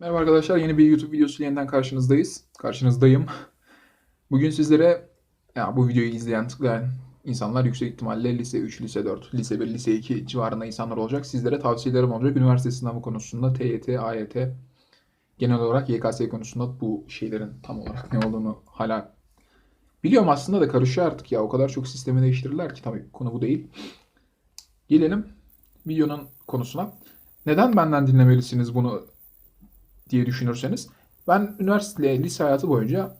Merhaba arkadaşlar, yeni bir YouTube videosu yeniden karşınızdayız. Karşınızdayım. Bugün sizlere ya bu videoyu izleyen, tıklayan insanlar yüksek ihtimalle lise 3, lise 4, lise 1, lise 2 civarında insanlar olacak. Sizlere tavsiyelerim olacak. Üniversite sınavı konusunda TYT, AYT, genel olarak YKS konusunda bu şeylerin tam olarak ne olduğunu hala biliyorum aslında da karışıyor artık ya. O kadar çok sistemi değiştirirler ki tabii konu bu değil. Gelelim videonun konusuna. Neden benden dinlemelisiniz bunu diye düşünürseniz ben üniversite, lise hayatı boyunca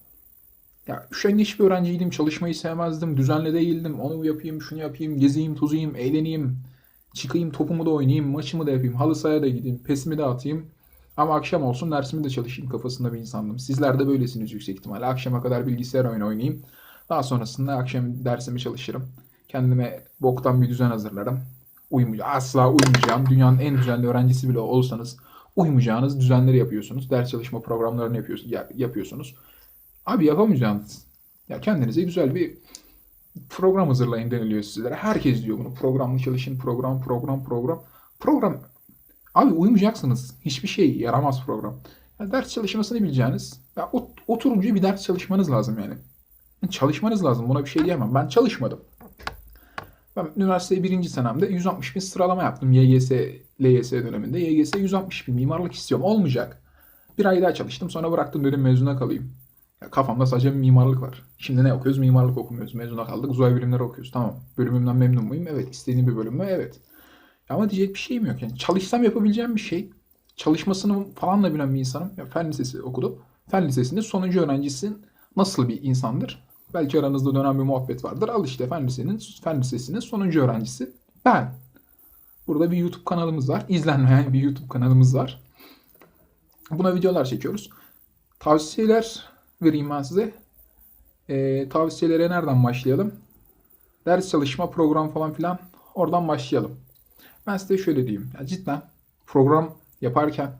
ya üşengeç bir öğrenciydim, çalışmayı sevmezdim, düzenli değildim, onu yapayım, şunu yapayım, gezeyim, tozayım, eğleneyim, çıkayım, topumu da oynayayım, maçımı da yapayım, halı sahaya da gideyim, pesimi de atayım. Ama akşam olsun dersimi de çalışayım kafasında bir insandım. Sizler de böylesiniz yüksek ihtimalle. Akşama kadar bilgisayar oyunu oynayayım. Daha sonrasında akşam dersimi çalışırım. Kendime boktan bir düzen hazırlarım. Uyumayacağım. Asla uyumayacağım. Dünyanın en düzenli öğrencisi bile olsanız uymayacağınız düzenleri yapıyorsunuz. Ders çalışma programlarını yapıyorsunuz. yapıyorsunuz. Abi yapamayacağınız. Ya kendinize güzel bir program hazırlayın deniliyor sizlere. Herkes diyor bunu. Programlı çalışın. Program, program, program. Program. Abi uyumayacaksınız. Hiçbir şey yaramaz program. Ya ders çalışmasını bileceğiniz. Ya ot- oturunca bir ders çalışmanız lazım yani. Çalışmanız lazım. Buna bir şey diyemem. Ben çalışmadım. Ben üniversite birinci senemde 160 bin sıralama yaptım YGS, LYS döneminde. YGS 160 bin mimarlık istiyorum. Olmayacak. Bir ay daha çalıştım sonra bıraktım dedim mezuna kalayım. Ya kafamda sadece mimarlık var. Şimdi ne okuyoruz? Mimarlık okumuyoruz. Mezuna kaldık. Uzay bilimleri okuyoruz. Tamam. Bölümümden memnun muyum? Evet. İstediğim bir bölüm mü? Evet. Ama diyecek bir şeyim yok. Yani çalışsam yapabileceğim bir şey. Çalışmasını falan da bilen bir insanım. Ya fen lisesi okudum. Fen lisesinde sonuncu öğrencisi nasıl bir insandır? Belki aranızda dönen bir muhabbet vardır. Al işte fen lisenin, fen lisesinin sonuncu öğrencisi ben. Burada bir YouTube kanalımız var. İzlenmeyen bir YouTube kanalımız var. Buna videolar çekiyoruz. Tavsiyeler vereyim ben size. Ee, tavsiyelere nereden başlayalım? Ders çalışma, program falan filan. Oradan başlayalım. Ben size şöyle diyeyim. Ya cidden program yaparken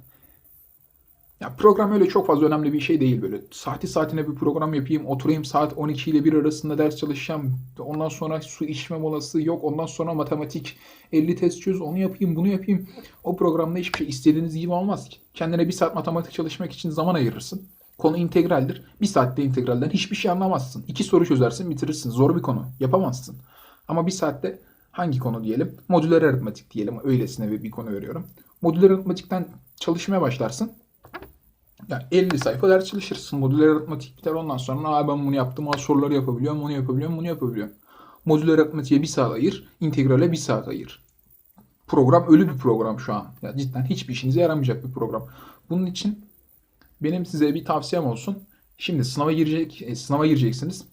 ya program öyle çok fazla önemli bir şey değil böyle. Saati saatine bir program yapayım, oturayım saat 12 ile 1 arasında ders çalışacağım. Ondan sonra su içme molası yok. Ondan sonra matematik 50 test çöz, onu yapayım, bunu yapayım. O programda hiçbir şey istediğiniz gibi olmaz ki. Kendine bir saat matematik çalışmak için zaman ayırırsın. Konu integraldir. Bir saatte integralden hiçbir şey anlamazsın. İki soru çözersin, bitirirsin. Zor bir konu. Yapamazsın. Ama bir saatte hangi konu diyelim? Modüler aritmatik diyelim. Öylesine bir konu veriyorum. Modüler aritmatikten çalışmaya başlarsın. Yani 50 sayfa ders çalışırsın. Modüler aritmatik biter ondan sonra Aa, ben bunu yaptım. Aa, soruları yapabiliyorum. Bunu yapabiliyorum. Bunu yapabiliyorum. Modüler aritmatiğe bir saat ayır. integrale bir saat ayır. Program ölü bir program şu an. Ya cidden hiçbir işinize yaramayacak bir program. Bunun için benim size bir tavsiyem olsun. Şimdi sınava girecek, e, sınava gireceksiniz.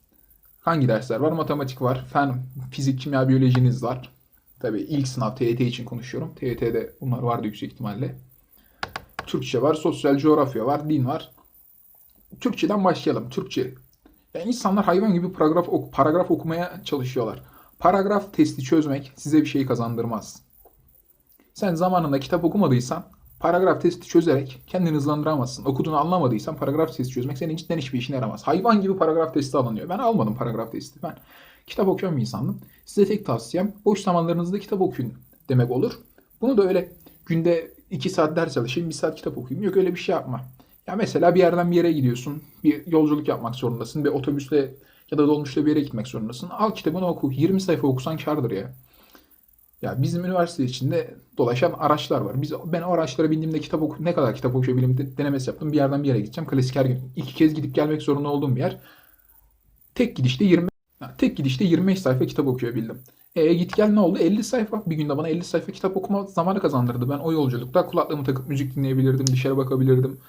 Hangi dersler var? Matematik var, fen, fizik, kimya, biyolojiniz var. Tabii ilk sınav TYT için konuşuyorum. TYT'de bunlar vardı yüksek ihtimalle. Türkçe var, sosyal coğrafya var, din var. Türkçeden başlayalım. Türkçe. Yani insanlar hayvan gibi paragraf, ok paragraf okumaya çalışıyorlar. Paragraf testi çözmek size bir şey kazandırmaz. Sen zamanında kitap okumadıysan paragraf testi çözerek kendini hızlandıramazsın. Okuduğunu anlamadıysan paragraf testi çözmek senin cidden hiçbir işine yaramaz. Hayvan gibi paragraf testi alınıyor. Ben almadım paragraf testi. Ben kitap okuyan bir insandım. Size tek tavsiyem boş zamanlarınızda kitap okuyun demek olur. Bunu da öyle günde 2 saat ders çalışayım, 1 saat kitap okuyayım. Yok öyle bir şey yapma. Ya mesela bir yerden bir yere gidiyorsun. Bir yolculuk yapmak zorundasın. Bir otobüsle ya da dolmuşla bir yere gitmek zorundasın. Al kitabını oku. 20 sayfa okusan kardır ya. Ya bizim üniversite içinde dolaşan araçlar var. Biz ben o araçlara bindiğimde kitap oku ne kadar kitap okuyabilirim de- denemesi yaptım. Bir yerden bir yere gideceğim. Klasik her gün iki kez gidip gelmek zorunda olduğum bir yer. Tek gidişte 20 ha, tek gidişte 25 sayfa kitap okuyabildim. E git gel ne oldu? 50 sayfa. Bir günde bana 50 sayfa kitap okuma zamanı kazandırdı. Ben o yolculukta kulaklığımı takıp müzik dinleyebilirdim, dışarı bakabilirdim.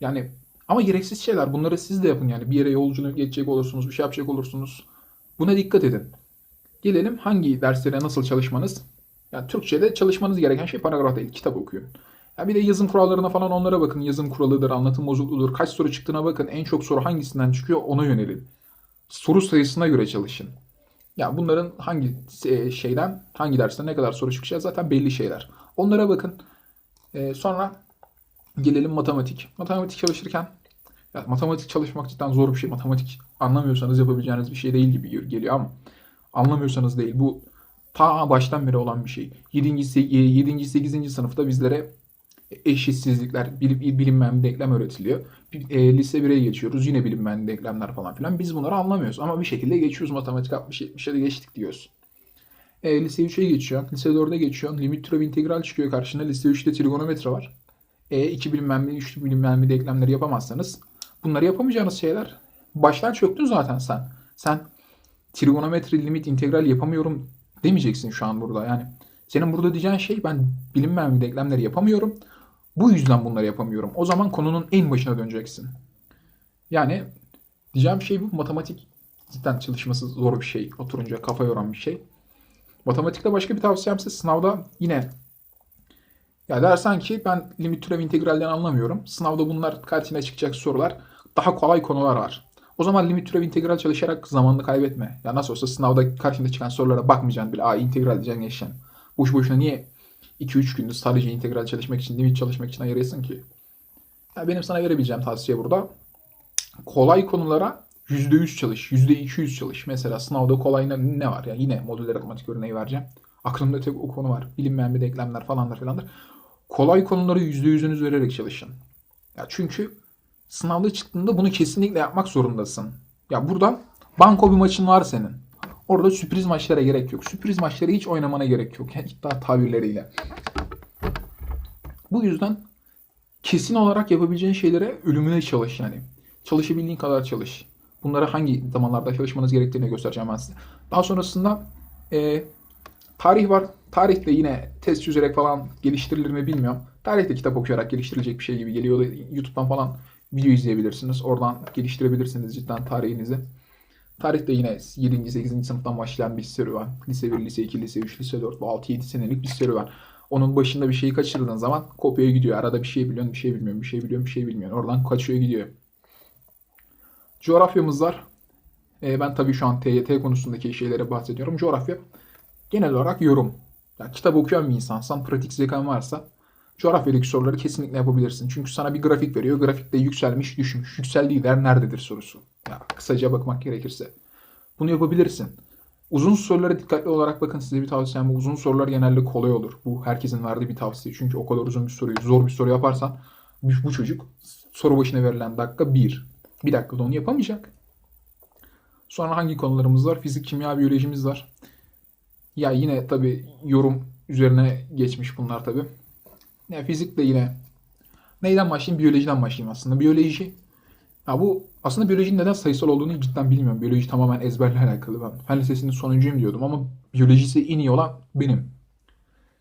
Yani ama gereksiz şeyler. Bunları siz de yapın yani. Bir yere yolculuk geçecek olursunuz, bir şey yapacak olursunuz. Buna dikkat edin. Gelelim hangi derslere nasıl çalışmanız? Yani Türkçe'de çalışmanız gereken şey paragraf değil, kitap okuyun. Ya bir de yazım kurallarına falan onlara bakın. Yazım kuralıdır, anlatım bozukluğudur. Kaç soru çıktığına bakın. En çok soru hangisinden çıkıyor ona yönelin. Soru sayısına göre çalışın. Ya bunların hangi e, şeyden, hangi dersten ne kadar soru çıkacağı zaten belli şeyler. Onlara bakın. E, sonra gelelim matematik. Matematik çalışırken ya matematik çalışmak cidden zor bir şey. Matematik anlamıyorsanız yapabileceğiniz bir şey değil gibi geliyor ama anlamıyorsanız değil. Bu ta baştan beri olan bir şey. 7. 7. 8. sınıfta bizlere eşitsizlikler, bil- bilinmeyen bir denklem öğretiliyor. E, lise 1'e geçiyoruz. Yine bilinmeyen denklemler falan filan. Biz bunları anlamıyoruz. Ama bir şekilde geçiyoruz. Matematik 60-70'e de geçtik diyoruz. E, lise 3'e geçiyorsun. Lise 4'e geçiyorsun. Limit türev integral çıkıyor karşına. Lise 3'te trigonometri var. E, iki bilinmeyen bir, üç bilinmeyen bir denklemleri yapamazsanız bunları yapamayacağınız şeyler. Baştan çöktün zaten sen. Sen trigonometri, limit, integral yapamıyorum demeyeceksin şu an burada. Yani senin burada diyeceğin şey ben bilinmeyen bir denklemleri yapamıyorum. Bu yüzden bunları yapamıyorum. O zaman konunun en başına döneceksin. Yani diyeceğim şey bu. Matematik cidden çalışması zor bir şey. Oturunca kafa yoran bir şey. Matematikte başka bir tavsiyemse sınavda yine ya dersen ki ben limit türev integralden anlamıyorum. Sınavda bunlar karşına çıkacak sorular daha kolay konular var. O zaman limit türev integral çalışarak zamanını kaybetme. Ya nasıl olsa sınavda karşında çıkan sorulara bakmayacaksın bile. Aa integral diyeceksin geçeceksin. Boş boşuna niye 2-3 gündür sadece integral çalışmak için, limit çalışmak için ayırıyorsun ki? Ya benim sana verebileceğim tavsiye burada. Kolay konulara %100 çalış, %200 çalış. Mesela sınavda kolay ne, var ya? Yine modüler matematik örneği vereceğim. Aklımda tek o konu var. Bilinmeyen bir denklemler falanlar filanlar. Kolay konuları %100'ünüz vererek çalışın. Ya çünkü sınavda çıktığında bunu kesinlikle yapmak zorundasın. Ya buradan banko bir maçın var senin. Orada sürpriz maçlara gerek yok. Sürpriz maçları hiç oynamana gerek yok. Yani iddia tabirleriyle. Bu yüzden kesin olarak yapabileceğin şeylere ölümüne çalış yani. Çalışabildiğin kadar çalış. Bunları hangi zamanlarda çalışmanız gerektiğini göstereceğim ben size. Daha sonrasında e, tarih var. Tarih de yine test çözerek falan geliştirilir mi bilmiyorum. Tarih de kitap okuyarak geliştirilecek bir şey gibi geliyor. YouTube'dan falan video izleyebilirsiniz. Oradan geliştirebilirsiniz cidden tarihinizi. Tarih de yine 7. 8. sınıftan başlayan bir serüven. Lise 1, lise 2, lise 3, lise 4 bu 6-7 senelik bir serüven. Onun başında bir şeyi kaçırdığın zaman kopyaya gidiyor. Arada bir şey biliyorsun, bir şey bilmiyorsun, bir şey biliyorsun, bir şey bilmiyorsun. Oradan kaçıyor gidiyor. Coğrafyamız var. Ee, ben tabii şu an TYT konusundaki şeylere bahsediyorum. Coğrafya genel olarak yorum. Yani kitap okuyan bir insansan, pratik zekan varsa coğrafyadaki soruları kesinlikle yapabilirsin. Çünkü sana bir grafik veriyor. Grafikte yükselmiş, düşmüş. Yükseldiği yer nerededir sorusu. Ya kısaca bakmak gerekirse. Bunu yapabilirsin. Uzun sorulara dikkatli olarak bakın size bir tavsiyem bu. Uzun sorular genelde kolay olur. Bu herkesin verdiği bir tavsiye. Çünkü o kadar uzun bir soruyu, zor bir soru yaparsan bu çocuk soru başına verilen dakika 1. Bir dakikada onu yapamayacak. Sonra hangi konularımız var? Fizik, kimya, biyolojimiz var. Ya yine tabii yorum üzerine geçmiş bunlar tabii. Ya fizik de yine neyden başlayayım? Biyolojiden başlayayım aslında. Biyoloji ya bu aslında biyolojinin neden sayısal olduğunu cidden bilmiyorum. Biyoloji tamamen ezberle alakalı. Ben fen lisesinin sonuncuyum diyordum ama biyolojisi en iyi olan benim.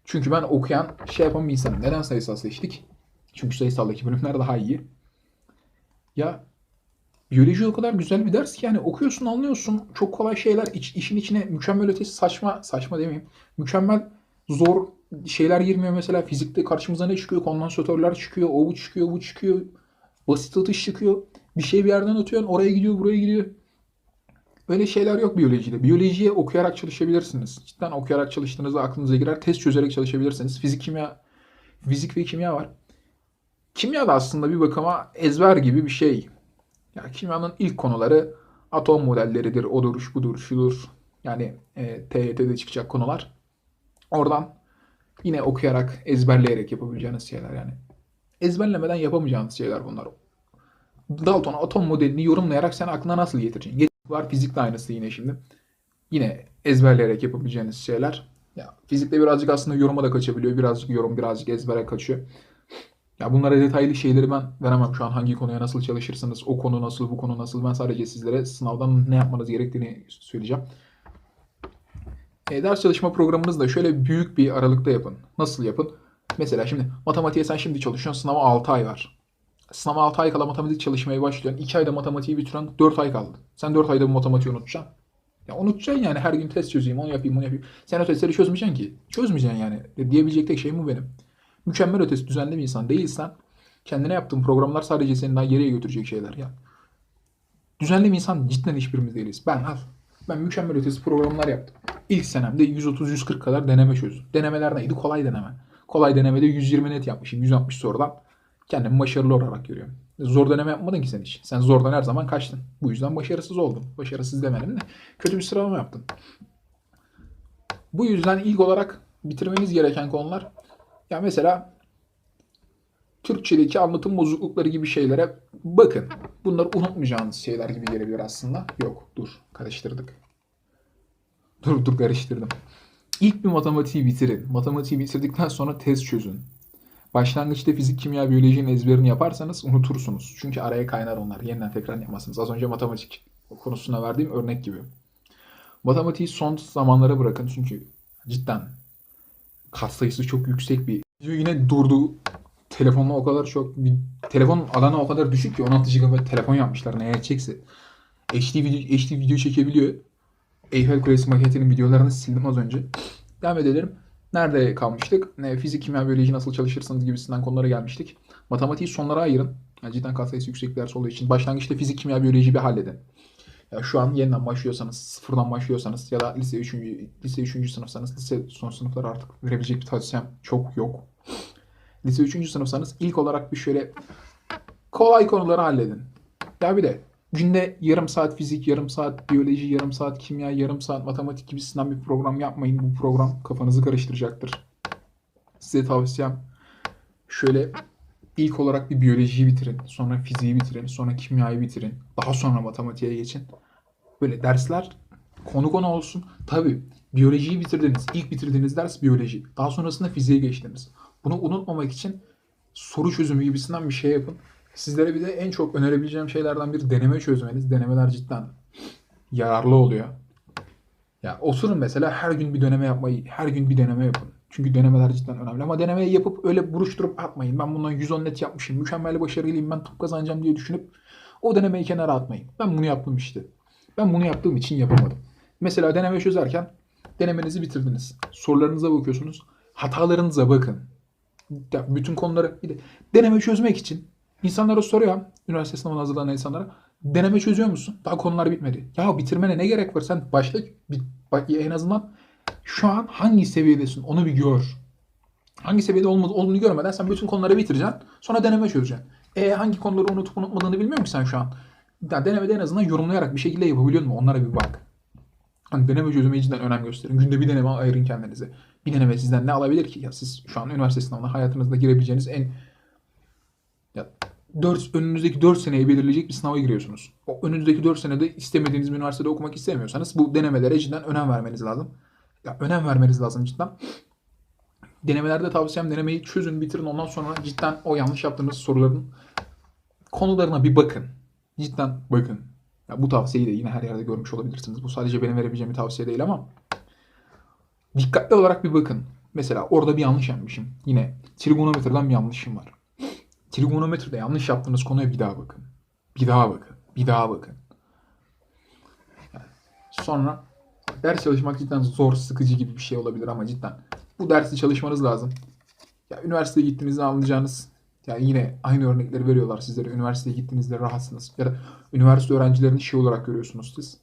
Çünkü ben okuyan, şey yapan bir insanım. Neden sayısal seçtik? Çünkü sayısaldaki bölümler daha iyi. Ya biyoloji o kadar güzel bir ders ki yani okuyorsun anlıyorsun. Çok kolay şeyler iç, işin içine mükemmel ötesi saçma, saçma demeyeyim. Mükemmel zor şeyler girmiyor mesela. Fizikte karşımıza ne çıkıyor? Kondansatörler çıkıyor, o bu çıkıyor, bu çıkıyor. Basit atış çıkıyor. Bir şey bir yerden atıyorsun oraya gidiyor buraya gidiyor. Öyle şeyler yok biyolojide. Biyolojiye okuyarak çalışabilirsiniz. Cidden okuyarak çalıştığınızda aklınıza girer. Test çözerek çalışabilirsiniz. Fizik, kimya, fizik ve kimya var. Kimya da aslında bir bakıma ezber gibi bir şey. Ya kimyanın ilk konuları atom modelleridir, odur, budur, şudur. Yani e, TYT'de çıkacak konular. Oradan yine okuyarak, ezberleyerek yapabileceğiniz şeyler yani. Ezberlemeden yapamayacağınız şeyler bunlar. Dalton atom modelini yorumlayarak sen aklına nasıl getireceksin? Get- Var fizikle aynısı yine şimdi. Yine ezberleyerek yapabileceğiniz şeyler. Ya fizikte birazcık aslında yoruma da kaçabiliyor. Birazcık yorum, birazcık ezbere kaçıyor. Ya bunlara detaylı şeyleri ben veremem şu an. Hangi konuya nasıl çalışırsınız, o konu nasıl, bu konu nasıl. Ben sadece sizlere sınavdan ne yapmanız gerektiğini söyleyeceğim. E, ders çalışma programınızı da şöyle büyük bir aralıkta yapın. Nasıl yapın? Mesela şimdi matematiğe sen şimdi çalışıyorsun. Sınava 6 ay var. Sınava 6 ay kala matematik çalışmaya başlıyorsun. 2 ayda matematiği bitiren 4 ay kaldı. Sen 4 ayda bu matematiği unutacaksın. Ya unutacaksın yani her gün test çözeyim, onu yapayım, onu yapayım. Sen o testleri çözmeyeceksin ki. Çözmeyeceksin yani. E, Diyebilecek tek şeyim bu benim. Mükemmel ötesi düzenli bir insan değilsen kendine yaptığın programlar sadece seni daha geriye götürecek şeyler ya. Düzenli bir insan cidden hiçbirimiz değiliz. Ben al. Ben mükemmel ötesi programlar yaptım. İlk senemde 130-140 kadar deneme çözdüm. Denemeler neydi? Kolay deneme. Kolay denemede 120 net yapmışım. 160 sorudan. Kendimi başarılı olarak görüyorum. Zor deneme yapmadın ki sen hiç. Sen zordan her zaman kaçtın. Bu yüzden başarısız oldun. Başarısız demedim de kötü bir sıralama yaptın. Bu yüzden ilk olarak bitirmeniz gereken konular ya mesela Türkçedeki anlatım bozuklukları gibi şeylere bakın. Bunları unutmayacağınız şeyler gibi gelebilir aslında. Yok dur karıştırdık. Dur dur karıştırdım. İlk bir matematiği bitirin. Matematiği bitirdikten sonra test çözün. Başlangıçta fizik, kimya, biyolojinin ezberini yaparsanız unutursunuz. Çünkü araya kaynar onlar. Yeniden tekrar yapmazsınız. Az önce matematik konusuna verdiğim örnek gibi. Matematiği son zamanlara bırakın çünkü cidden katsayısı çok yüksek bir yine durdu. Telefonla o kadar çok bir telefon alanı o kadar düşük ki 16 GB telefon yapmışlar ne yetecekse. HD video, HD video çekebiliyor. Eyfel Kulesi maketinin videolarını sildim az önce. Devam edelim. Nerede kalmıştık? Ne, fizik, kimya, biyoloji nasıl çalışırsınız gibisinden konulara gelmiştik. Matematiği sonlara ayırın. Yani cidden katsayısı yüksek ders olduğu için. Başlangıçta fizik, kimya, biyoloji bir halledin. Ya şu an yeniden başlıyorsanız, sıfırdan başlıyorsanız ya da lise 3. lise 3. sınıfsanız, lise son sınıflara artık verebilecek bir tavsiyem çok yok. Lise 3. sınıfsanız ilk olarak bir şöyle kolay konuları halledin. Ya bir de günde yarım saat fizik, yarım saat biyoloji, yarım saat kimya, yarım saat matematik gibisinden bir program yapmayın. Bu program kafanızı karıştıracaktır. Size tavsiyem şöyle ilk olarak bir biyolojiyi bitirin, sonra fiziği bitirin, sonra kimyayı bitirin, daha sonra matematiğe geçin. Böyle dersler konu konu olsun. Tabii biyolojiyi bitirdiniz. İlk bitirdiğiniz ders biyoloji. Daha sonrasında fiziğe geçtiniz. Bunu unutmamak için soru çözümü gibisinden bir şey yapın. Sizlere bir de en çok önerebileceğim şeylerden bir deneme çözmeniz. Denemeler cidden yararlı oluyor. Ya oturun mesela her gün bir deneme yapmayı, her gün bir deneme yapın. Çünkü denemeler cidden önemli. Ama denemeyi yapıp öyle buruşturup atmayın. Ben bundan 110 net yapmışım, mükemmel başarılıyım, ben top kazanacağım diye düşünüp o denemeyi kenara atmayın. Ben bunu yaptım işte. Ben bunu yaptığım için yapamadım. Mesela deneme çözerken denemenizi bitirdiniz. Sorularınıza bakıyorsunuz. Hatalarınıza bakın. Ya bütün konuları bir de deneme çözmek için insanlara soruyor. Üniversite sınavına hazırlanan insanlara. Deneme çözüyor musun? Daha konular bitmedi. Ya bitirmene ne gerek var? Sen başla bak en azından şu an hangi seviyedesin onu bir gör. Hangi seviyede olmadı, olduğunu görmeden sen bütün konuları bitireceksin. Sonra deneme çözeceksin. E hangi konuları unutup unutmadığını bilmiyor musun sen şu an? Ya denemede en azından yorumlayarak bir şekilde yapabiliyor musun? Onlara bir bak. Hani deneme çözüme cidden önem gösterin. Günde bir deneme ayırın kendinize. Bir deneme sizden ne alabilir ki? Ya siz şu an üniversite sınavına hayatınızda girebileceğiniz en ya 4, önünüzdeki 4 seneyi belirleyecek bir sınava giriyorsunuz. O önünüzdeki 4 senede istemediğiniz bir üniversitede okumak istemiyorsanız bu denemelere cidden önem vermeniz lazım. Ya önem vermeniz lazım cidden. Denemelerde tavsiyem denemeyi çözün, bitirin. Ondan sonra cidden o yanlış yaptığınız soruların konularına bir bakın. Cidden bakın. Ya bu tavsiyeyi de yine her yerde görmüş olabilirsiniz. Bu sadece benim verebileceğim bir tavsiye değil ama dikkatli olarak bir bakın. Mesela orada bir yanlış yapmışım. Yine trigonometriden bir yanlışım var. Trigonometride yanlış yaptığınız konuya bir daha bakın. Bir daha bakın. Bir daha bakın. Yani sonra ders çalışmak cidden zor, sıkıcı gibi bir şey olabilir ama cidden bu dersi çalışmanız lazım. Ya üniversiteye gittiğinizde anlayacağınız ya yine aynı örnekleri veriyorlar sizlere. Üniversiteye gittiğinizde rahatsınız. Ya da üniversite öğrencilerini şey olarak görüyorsunuz siz.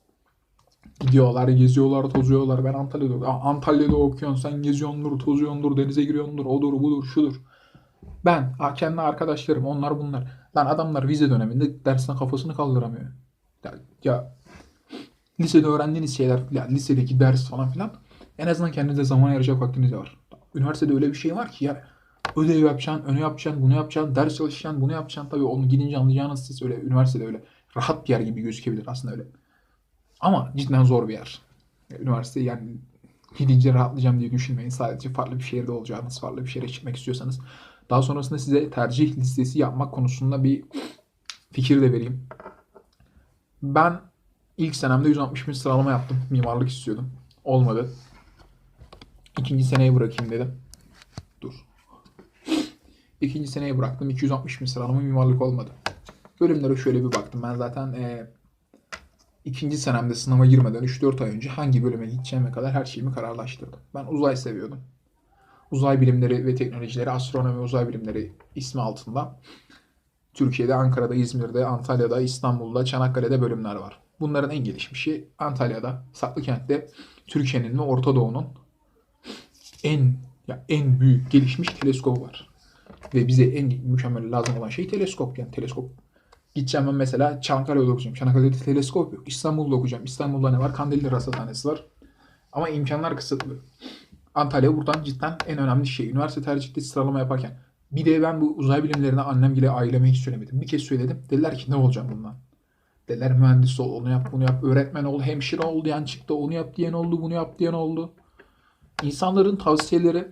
Gidiyorlar, geziyorlar, tozuyorlar. Ben Antalya'da, Antalya'da okuyorsun, sen geziyordur, tozuyordur, denize giriyordur, odur, budur, şudur. Ben, kendi arkadaşlarım, onlar bunlar. Lan adamlar vize döneminde dersten kafasını kaldıramıyor. Ya, ya lisede öğrendiğiniz şeyler, ya lisedeki ders falan filan en azından kendinize zaman ayıracak vaktiniz var. Üniversitede öyle bir şey var ki ya ödev yapacaksın, önü yapacaksın, bunu yapacaksın, ders çalışacaksın, bunu yapacaksın. Tabii onu gidince anlayacağınız siz öyle üniversitede öyle rahat bir yer gibi gözükebilir aslında öyle. Ama cidden zor bir yer. Üniversite yani gidince rahatlayacağım diye düşünmeyin. Sadece farklı bir şehirde olacağınız, farklı bir şehre çıkmak istiyorsanız. Daha sonrasında size tercih listesi yapmak konusunda bir fikir de vereyim. Ben ilk senemde 160 bin sıralama yaptım. Mimarlık istiyordum. Olmadı. İkinci seneye bırakayım dedim. Dur. İkinci seneye bıraktım. 260 bin sıralama mimarlık olmadı. Bölümlere şöyle bir baktım. Ben zaten e, ikinci senemde sınava girmeden 3-4 ay önce hangi bölüme gideceğime kadar her şeyimi kararlaştırdım. Ben uzay seviyordum. Uzay bilimleri ve teknolojileri, astronomi uzay bilimleri ismi altında Türkiye'de, Ankara'da, İzmir'de, Antalya'da, İstanbul'da, Çanakkale'de bölümler var. Bunların en gelişmişi Antalya'da, Saklıkent'te Türkiye'nin ve Orta Doğu'nun en ya en büyük gelişmiş teleskobu var. Ve bize en mükemmel lazım olan şey teleskop. Yani teleskop. Gideceğim ben mesela Çanakkale'de okuyacağım. Çanakkale'de teleskop yok. İstanbul'da okuyacağım. İstanbul'da ne var? Kandilli Rasathanesi var. Ama imkanlar kısıtlı. Antalya buradan cidden en önemli şey. Üniversite tercihte sıralama yaparken Bir de ben bu uzay bilimlerine annem bile aileme hiç söylemedim. Bir kez söyledim. Dediler ki ne olacak bundan? Dediler mühendis ol, onu yap, bunu yap, öğretmen ol, hemşire ol diyen çıktı, onu yap diyen oldu, bunu yap diyen oldu. İnsanların tavsiyeleri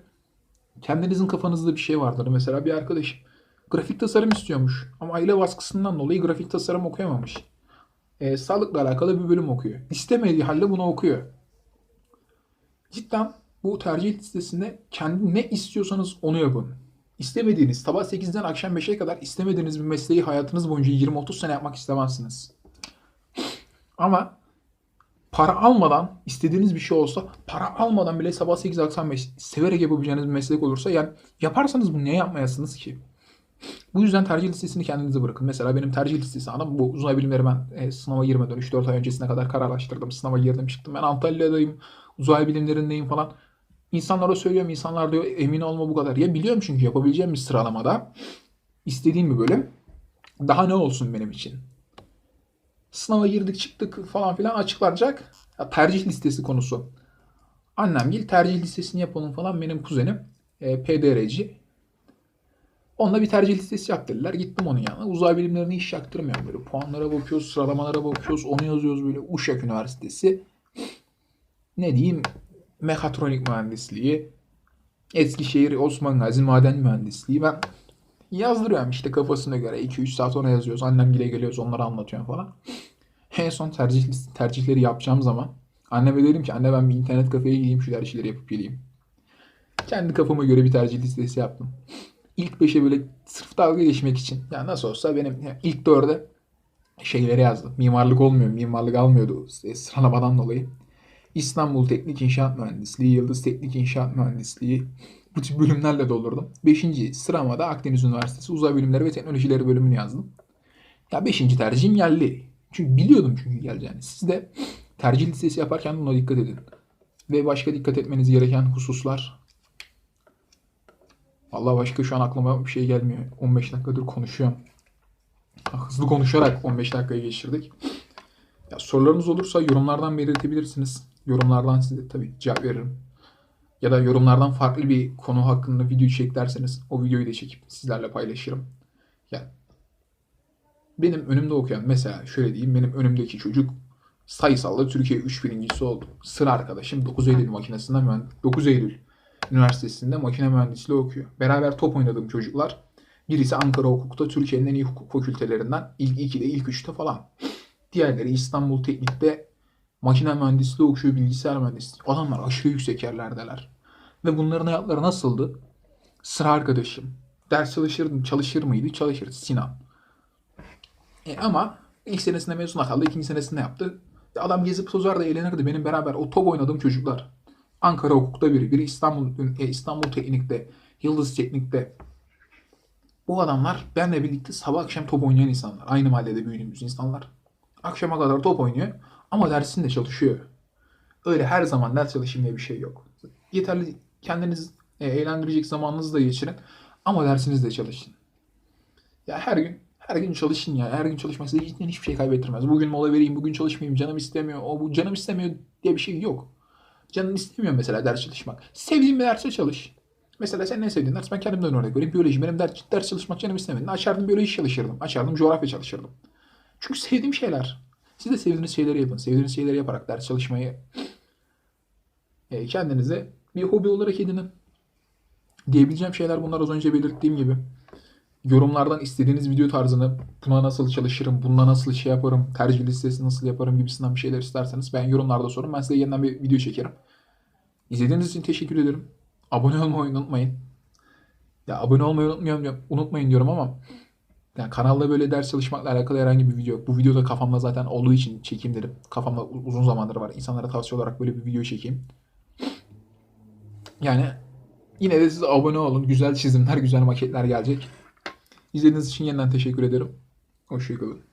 kendinizin kafanızda bir şey vardır. Mesela bir arkadaş grafik tasarım istiyormuş ama aile baskısından dolayı grafik tasarım okuyamamış. E, sağlıkla alakalı bir bölüm okuyor. İstemediği halde bunu okuyor. Cidden bu tercih listesinde kendi ne istiyorsanız onu yapın. İstemediğiniz, sabah 8'den akşam 5'e kadar istemediğiniz bir mesleği hayatınız boyunca 20-30 sene yapmak istemezsiniz. Ama para almadan istediğiniz bir şey olsa para almadan bile sabah 8 akşam 5 severek yapabileceğiniz bir meslek olursa yani yaparsanız bunu niye yapmayasınız ki? Bu yüzden tercih listesini kendinize bırakın. Mesela benim tercih listesi adam bu uzay bilimleri ben e, sınava girmeden 3-4 ay öncesine kadar kararlaştırdım. Sınava girdim çıktım. Ben Antalya'dayım. Uzay bilimlerindeyim falan. İnsanlara söylüyorum. insanlar diyor emin olma bu kadar. Ya biliyorum çünkü yapabileceğim bir sıralamada istediğim bir bölüm. Daha ne olsun benim için? Sınava girdik çıktık falan filan açıklanacak. Ya, tercih listesi konusu. Annem gel tercih listesini yapalım falan benim kuzenim e, PDR'ci. Onunla bir tercih listesi yap dediler. Gittim onun yanına. Uzay bilimlerini hiç yaktırmıyorum böyle. Puanlara bakıyoruz, sıralamalara bakıyoruz. Onu yazıyoruz böyle. Uşak Üniversitesi. Ne diyeyim? Mekatronik mühendisliği. Eskişehir Osman Gazi Maden Mühendisliği. Ben yazdırıyorum işte kafasına göre. 2-3 saat ona yazıyoruz. Annem bile geliyoruz onları anlatıyorum falan. En son tercih tercihleri yapacağım zaman anneme dedim ki anne ben bir internet kafeye gideyim şu tercihleri yapıp geleyim. Kendi kafama göre bir tercih listesi yaptım. İlk 5'e böyle sırf dalga geçmek için. Ya nasıl olsa benim ilk 4'e şeyleri yazdım. Mimarlık olmuyor. Mimarlık almıyordu e, sıralamadan dolayı. İstanbul Teknik İnşaat Mühendisliği, Yıldız Teknik İnşaat Mühendisliği bu tip bölümlerle doldurdum. Beşinci sıramada Akdeniz Üniversitesi Uzay Bilimleri ve Teknolojileri bölümünü yazdım. Ya beşinci tercihim yerli. Çünkü biliyordum çünkü geleceğini. Siz de tercih listesi yaparken buna dikkat edin. Ve başka dikkat etmeniz gereken hususlar. Vallahi başka şu an aklıma bir şey gelmiyor. 15 dakikadır konuşuyorum. Hızlı konuşarak 15 dakikayı geçirdik. Ya sorularınız olursa yorumlardan belirtebilirsiniz. Yorumlardan size tabii cevap veririm. Ya da yorumlardan farklı bir konu hakkında video çek derseniz o videoyu da çekip sizlerle paylaşırım. Ya benim önümde okuyan mesela şöyle diyeyim benim önümdeki çocuk sayısalda Türkiye 3 birincisi oldu. Sıra arkadaşım 9 Eylül makinesinden mühend 9 Eylül Üniversitesi'nde makine mühendisliği okuyor. Beraber top oynadığım çocuklar birisi Ankara Hukuk'ta Türkiye'nin en iyi hukuk fakültelerinden ilk 2'de ilk 3'te falan. Diğerleri İstanbul Teknik'te makine mühendisliği okuyor, bilgisayar mühendisliği. Adamlar aşırı yüksek yerlerdeler. Ve bunların hayatları nasıldı? Sıra arkadaşım. Ders çalışırdım, çalışır mıydı? Çalışır. Sinan. E ama ilk senesinde mezuna kaldı, ikinci senesinde yaptı. E adam gezip tozardı, eğlenirdi. Benim beraber o top oynadığım çocuklar. Ankara Hukuk'ta biri, biri İstanbul, e, İstanbul Teknik'te, Yıldız Teknik'te. Bu adamlar benle birlikte sabah akşam top oynayan insanlar. Aynı mahallede büyüdüğümüz insanlar. Akşama kadar top oynuyor ama dersinde çalışıyor. Öyle her zaman ders çalışayım diye bir şey yok. Yeterli kendiniz e, eğlendirecek zamanınızı da geçirin ama dersinizde çalışın. Ya her gün her gün çalışın ya. Her gün çalışmak size cidden hiçbir şey kaybettirmez. Bugün mola vereyim, bugün çalışmayayım, canım istemiyor. O bu canım istemiyor diye bir şey yok. Canın istemiyor mesela ders çalışmak. Sevdiğin bir derse çalış. Mesela sen ne sevdiğin ders? Ben kendimden örnek vereyim. Biyoloji. Benim ders, ders çalışmak canım istemedi. Açardım biyoloji çalışırdım. Açardım coğrafya çalışırdım. Çünkü sevdiğim şeyler. Siz de sevdiğiniz şeyleri yapın. Sevdiğiniz şeyleri yaparak ders çalışmayı e, kendinize bir hobi olarak edinin. Diyebileceğim şeyler bunlar az önce belirttiğim gibi. Yorumlardan istediğiniz video tarzını buna nasıl çalışırım, bununla nasıl şey yaparım, tercih listesi nasıl yaparım gibisinden bir şeyler isterseniz ben yorumlarda sorun. Ben size yeniden bir video çekerim. İzlediğiniz için teşekkür ederim. Abone olmayı unutmayın. Ya abone olmayı unutmuyorum, unutmayın diyorum ama yani kanalda böyle ders çalışmakla alakalı herhangi bir video yok. Bu videoda kafamda zaten olduğu için çekeyim dedim. Kafamda uzun zamandır var. İnsanlara tavsiye olarak böyle bir video çekeyim. Yani yine de siz abone olun. Güzel çizimler, güzel maketler gelecek. İzlediğiniz için yeniden teşekkür ederim. Hoşçakalın.